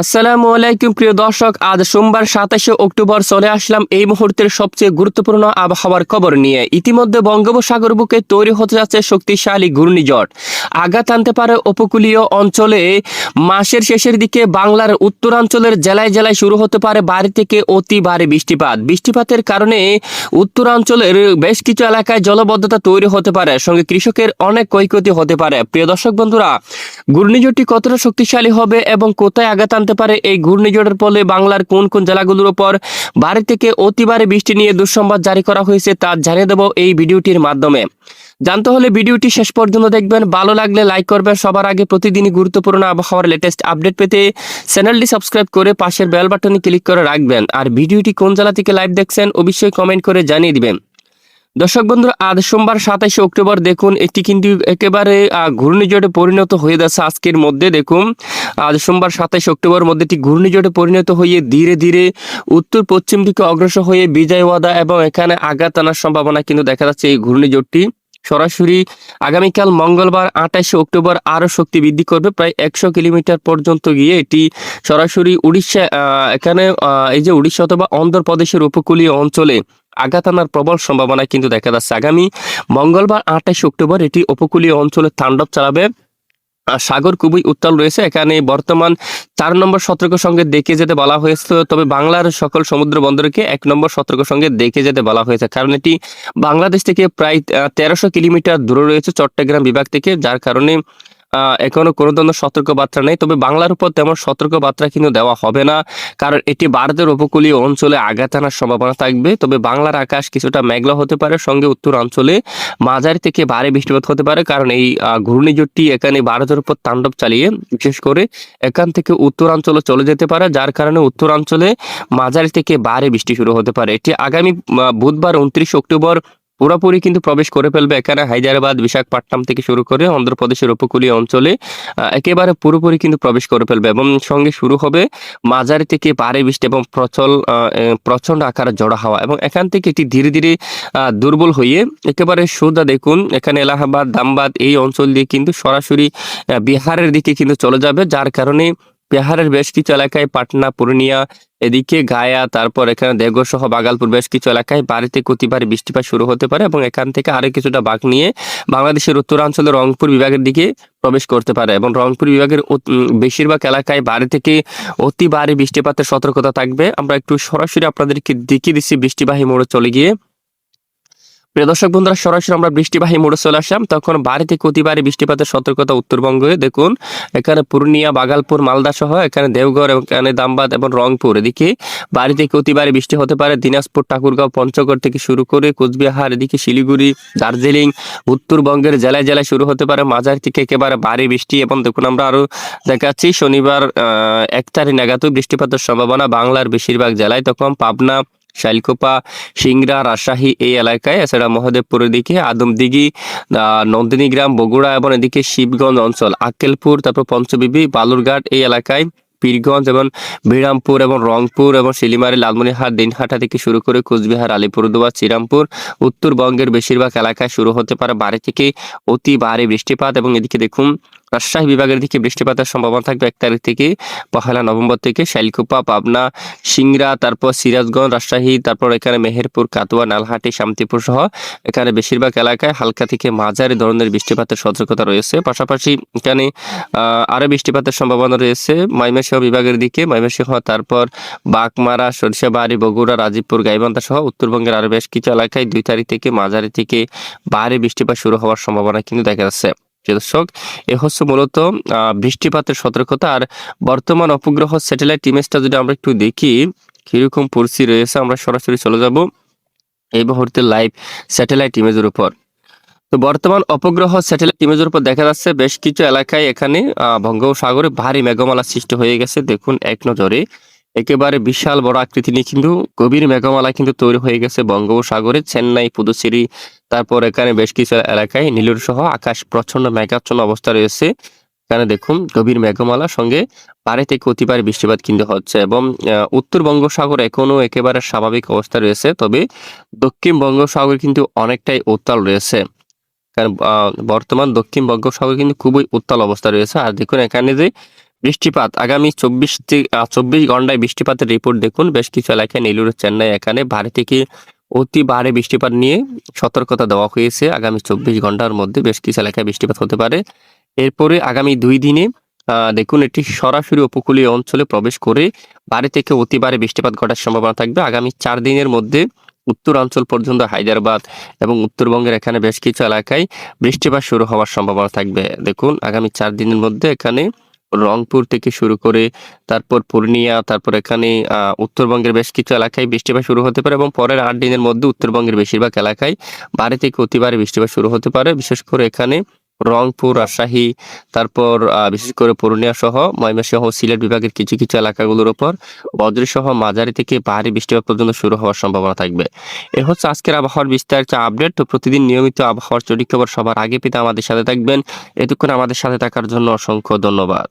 আসসালামু আলাইকুম, প্রিয় দর্শক। আজ সোমবার সাতাশে অক্টোবর চলে আসলাম এই মুহূর্তের সবচেয়ে গুরুত্বপূর্ণ আবহাওয়ার খবর নিয়ে। ইতিমধ্যে বঙ্গোপসাগর বুকে তৈরি হতে যাচ্ছে শক্তিশালী ঘূর্ণিঝড়। আঘাত আনতে পারে উপকূলীয় অঞ্চলে। মাসের শেষের দিকে বাংলার উত্তরাঞ্চলের জেলায় জেলায় শুরু হতে পারে বাড়ি থেকে অতি ভারী বৃষ্টিপাত। বৃষ্টিপাতের কারণে উত্তরাঞ্চলের বেশ কিছু এলাকায় জলবদ্ধতা তৈরি হতে পারে। সঙ্গে কৃষকের অনেক ক্ষয়ক্ষতি হতে পারে। প্রিয় দর্শক বন্ধুরা, ঘূর্ণিঝড়টি কতটা শক্তিশালী হবে এবং কোথায় আঘাত আনতে পারে, এই ঘূর্ণিঝড়ের ফলে বাংলার কোন কোন জেলাগুলোর উপর বাড়ি থেকে অতিবারে বৃষ্টি নিয়ে দুঃসংবাদ জারি করা হয়েছে তা জানিয়ে দেব এই ভিডিওটির মাধ্যমে। জানতে হলে ভিডিওটি শেষ পর্যন্ত দেখবেন। ভালো লাগলে লাইক করবেন। সবার আগে প্রতিদিনই গুরুত্বপূর্ণ আবহাওয়ার লেটেস্ট আপডেট পেতে চ্যানেলটি সাবস্ক্রাইব করে পাশের বেল বাটনে ক্লিক করে রাখবেন। আর ভিডিওটি কোন জেলা থেকে লাইভ দেখছেন, অবশ্যই কমেন্ট করে জানিয়ে দিবেন। দর্শক বন্ধুরা, আজ সোমবার সাতাশে অক্টোবর, দেখুন, একটি কিন্তু একেবারে ঘূর্ণিঝড়ে পরিণত হয়ে যাচ্ছে আজকের মধ্যে, দেখুন। আজ সোমবার সাতাশে অক্টোবর মধ্যে একটি ঘূর্ণিঝড়ে পরিণত হয়ে ধীরে ধীরে উত্তর পশ্চিম দিকে অগ্রসর হয়ে বিজয়ওয়াদা এবং এখানে আঘাত আনার সম্ভাবনা কিন্তু দেখা যাচ্ছে এই ঘূর্ণিঝড়টি। সরাসরি আগামীকাল মঙ্গলবার আঠাশে অক্টোবর আরও শক্তি বৃদ্ধি করবে, প্রায় একশো কিলোমিটার পর্যন্ত গিয়ে এটি সরাসরি উড়িষ্যা এখানে এই যে উড়িষ্যা অথবা অন্ধ্রপ্রদেশের উপকূলীয় অঞ্চলে আঘাত আনার প্রবল সম্ভাবনা কিন্তু দেখা যাচ্ছে। আগামী মঙ্গলবার আঠাশে অক্টোবর এটি উপকূলীয় অঞ্চলে তাণ্ডব চালাবে। সাগর খুবই উত্তাল রয়েছে। এখানে বর্তমান চার নম্বর সতর্ক সঙ্গে দেখে যেতে বলা হয়েছে তবে বাংলার সকল সমুদ্র বন্দরকে এক নম্বর সতর্ক সঙ্গে দেখে যেতে বলা হয়েছে। কারণ এটি বাংলাদেশ থেকে প্রায় তেরোশো কিলোমিটার দূরে রয়েছে চট্টগ্রাম বিভাগ থেকে, যার কারণে এখনও কোনো ধরনের সতর্ক বার্তা নেই। তবে বাংলার উপর তেমন সতর্ক বার্তা কিন্তু দেওয়া হবে না। কারণ এটি ভারতের উপকূলীয় অঞ্চলে আঘাত আনার সম্ভাবনা থাকবে। তবে বাংলার আকাশ কিছুটা মেঘলা হতে পারে। সঙ্গে উত্তরাঞ্চলে মাঝারি থেকে ভারী বৃষ্টিপাত হতে পারে। কারণ এই ঘূর্ণিঝড়টি এখানে ভারতের উপর তাণ্ডব চালিয়ে, বিশেষ করে এখান থেকে উত্তরাঞ্চলে চলে যেতে পারে। যার কারণে উত্তরাঞ্চলে মাঝারি থেকে ভারী বৃষ্টি শুরু হতে পারে। এটি আগামী বুধবার, উনত্রিশ অক্টোবর পুরোপুরি কিন্তু প্রবেশ করে ফেলবে এখানে হায়দ্রাবাদ, বিশাখাপট্টনম থেকে শুরু করে অন্ধ্রপ্রদেশের উপকূলীয় অঞ্চলে একেবারে পুরোপুরি কিন্তু প্রবেশ করে ফেলবে এবং সঙ্গে শুরু হবে মাঝারি থেকে ভারী বৃষ্টি এবং প্রচল প্রচণ্ড আকারে জড়া হাওয়া এবং এখান থেকে এটি ধীরে ধীরে দুর্বল হয়ে একেবারে সোজা দেখুন, এখানে এলাহাবাদ, দামবাদ এই অঞ্চল দিয়ে কিন্তু সরাসরি বিহারের দিকে কিন্তু চলে যাবে যার কারণে বিহারের বেশ কিছু এলাকায় পাটনা পূর্ণিয়া এদিকে গায়া, তারপর এখানে দেগর সহ বাগালপুর বেশ কিছু এলাকায় বাড়িতে কতিবার বৃষ্টিপাত শুরু হতে পারে এবং এখান থেকে আরও কিছুটা বাঘ নিয়ে বাংলাদেশের উত্তরাঞ্চলের রংপুর বিভাগের দিকে প্রবেশ করতে পারে এবং রংপুর বিভাগের বেশিরভাগ এলাকায় বাড়ি থেকে অতি ভারী বৃষ্টিপাতের সতর্কতা থাকবে। আমরা একটু সরাসরি আপনাদেরকে দেখিয়ে দিচ্ছি বৃষ্টিবাহী মোড়ে চলে গিয়ে। প্রিয় দর্শক বন্ধুরা, সরাসরি আমরা বৃষ্টিবাহী মোড়ে চলে আসলাম। তখন বাড়ি থেকে অতি ভারী বৃষ্টিপাতের সতর্কতা উত্তরবঙ্গে দেখুন, এখানে পূর্ণিয়া, বাগালপুর, মালদা সহ এখানে দেওঘর এবং এখানে দামবাদ এবং রংপুর। এদিকে বাড়ি থেকে অতি ভারী বৃষ্টি হতে পারে, দিনাজপুর, ঠাকুরগাঁও, পঞ্চগড় থেকে শুরু করে কোচবিহার, এদিকে শিলিগুড়ি, দার্জিলিং, উত্তরবঙ্গের জেলায় জেলায় শুরু হতে পারে মাঝারি থেকে একেবারে ভারী বৃষ্টি এবং দেখুন আমরা আরও দেখাচ্ছি, শনিবার এক তারিখ নাগাদও বৃষ্টিপাতের সম্ভাবনা বাংলার বেশিরভাগ জেলায়। তখন পাবনা শাইলকোপা, সিংড়া, রাজশাহী এই এলাকায়, এছাড়া মহাদেবপুরের দিকে, আদমদিঘি নন্দিনীগ্রাম, বগুড়া এবং এদিকে শিবগঞ্জ অঞ্চল, আক্কেলপুর, তারপর পঞ্চবিবি, বালুরঘাট এই এলাকায়, পীরগঞ্জ এবং বিরামপুর এবং রংপুর এবং শিলিমারি লালমনিহাট দিনহাটা থেকে শুরু করে কোচবিহার, আলিপুরদুয়ার, শ্রীরামপুর, উত্তরবঙ্গের বেশিরভাগ এলাকায় শুরু হতে পারে বাড়ি থেকে অতি ভারী বৃষ্টিপাত এবং এদিকে দেখুন রাজশাহী বিভাগের দিকে বৃষ্টিপাতের সম্ভাবনা থাকবে এক তারিখ থেকে। পহেলা নভেম্বর থেকে শাইলকুপা পাবনা সিংড়া তারপর সিরাজগঞ্জ রাজশাহী তারপর এখানে মেহেরপুর কাতুয়া নালহাটি শান্তিপুর সহ এখানে বেশিরভাগ এলাকায় হালকা থেকে মাঝারি ধরনের বৃষ্টিপাতের সতর্কতা রয়েছে। পাশাপাশি এখানে আহ, আরও বৃষ্টিপাতের সম্ভাবনা রয়েছে। ময়মনসিংহ বিভাগের দিকে ময়মনসিংহ তারপর বাগমারা সরিষাবাড়ি বগুড়া রাজীবপুর গাইবান্ধা সহ উত্তরবঙ্গের আরও বেশ কিছু এলাকায় দুই তারিখ থেকে মাঝারি থেকে ভারী বৃষ্টিপাত শুরু হওয়ার সম্ভাবনা কিন্তু দেখা যাচ্ছে। দর্শক এ হচ্ছে মূলত বৃষ্টিপাতের সতর্কতা। আর বর্তমান উপগ্রহ স্যাটেলাইট ইমেজটা যদি আমরা একটু দেখি, কীরকম পরিস্থিতি রয়েছে, আমরা সরাসরি চলে যাব এই মুহূর্তে লাইভ স্যাটেলাইট ইমেজের উপর। তো বর্তমান অপগ্রহ স্যাটেলাইট ইমেজের উপর দেখা যাচ্ছে বেশ কিছু এলাকায় এখানে বঙ্গোপসাগরে ভারী মেঘমালা সৃষ্টি হয়ে গেছে। দেখুন, এক নজরে একেবারে বিশাল বড় আকৃতি নিয়ে কিন্তু গভীর মেঘমালা কিন্তু তৈরি হয়ে গেছে বঙ্গোপসাগরে, চেন্নাই, পুদুচেরি, তারপর এখানে বেশ কিছু এলাকায় নীলুর সহ আকাশ প্রচণ্ড মেঘাচ্ছন্ন অবস্থা রয়েছে। এখানে দেখুন, গভীর মেঘমালা সঙ্গে পারে থেকে অতিবার বৃষ্টিপাত কিন্তু হচ্ছে এবং উত্তর বঙ্গোপসাগর এখনও একেবারে স্বাভাবিক অবস্থা রয়েছে, তবে দক্ষিণ বঙ্গোপসাগর কিন্তু অনেকটাই উত্তাল রয়েছে। কারণ বর্তমান দক্ষিণ বঙ্গোপসাগর কিন্তু খুবই উত্তাল অবস্থা রয়েছে। আর দেখুন এখানে যে বৃষ্টিপাত। আগামী চব্বিশ চব্বিশ ঘন্টায় বৃষ্টিপাতের রিপোর্ট দেখুন। বেশ কিছু এলাকায় নীলুর চেন্নাই এখানে ভারী থেকে অতি ভারী বৃষ্টিপাত নিয়ে সতর্কতা দেওয়া হয়েছে। আগামী চব্বিশ ঘণ্টার মধ্যে বেশ কিছু এলাকায় বৃষ্টিপাত হতে পারে। এরপরে আগামী দুই দিনে দেখুন এটি সরাসরি উপকূলীয় অঞ্চলে প্রবেশ করে ভারী থেকে অতি ভারী বৃষ্টিপাত ঘটার সম্ভাবনা থাকবে। আগামী চার দিনের মধ্যে উত্তরাঞ্চল পর্যন্ত হায়দ্রাবাদ এবং উত্তরবঙ্গের এখানে বেশ কিছু এলাকায় বৃষ্টিপাত শুরু হওয়ার সম্ভাবনা থাকবে। দেখুন, আগামী চার দিনের মধ্যে এখানে রংপুর থেকে শুরু করে তারপর পূর্ণিয়া, তারপর এখানে উত্তরবঙ্গের বেশ কিছু এলাকায় বৃষ্টিপাত শুরু হতে পারে এবং পরের আট দিনের মধ্যে উত্তরবঙ্গের বেশিরভাগ এলাকায় বাড়ি থেকে অতি ভারী বৃষ্টিপাত শুরু হতে পারে। বিশেষ করে এখানে রংপুর, রাজশাহী, তারপর বিশেষ করে পূর্ণিয়া সহ ময়মনসিংহ সিলেট বিভাগের কিছু কিছু এলাকাগুলোর উপর বজ্রসহ মাঝারি থেকে ভারী বৃষ্টিপাত পর্যন্ত শুরু হওয়ার সম্ভাবনা থাকবে। এ হচ্ছে আজকের আবহাওয়ার বিস্তারিত আপডেট। তো প্রতিদিন নিয়মিত আবহাওয়ার চটি খবর সবার আগে পেতে আমাদের সাথে থাকবেন। এতক্ষণ আমাদের সাথে থাকার জন্য অসংখ্য ধন্যবাদ।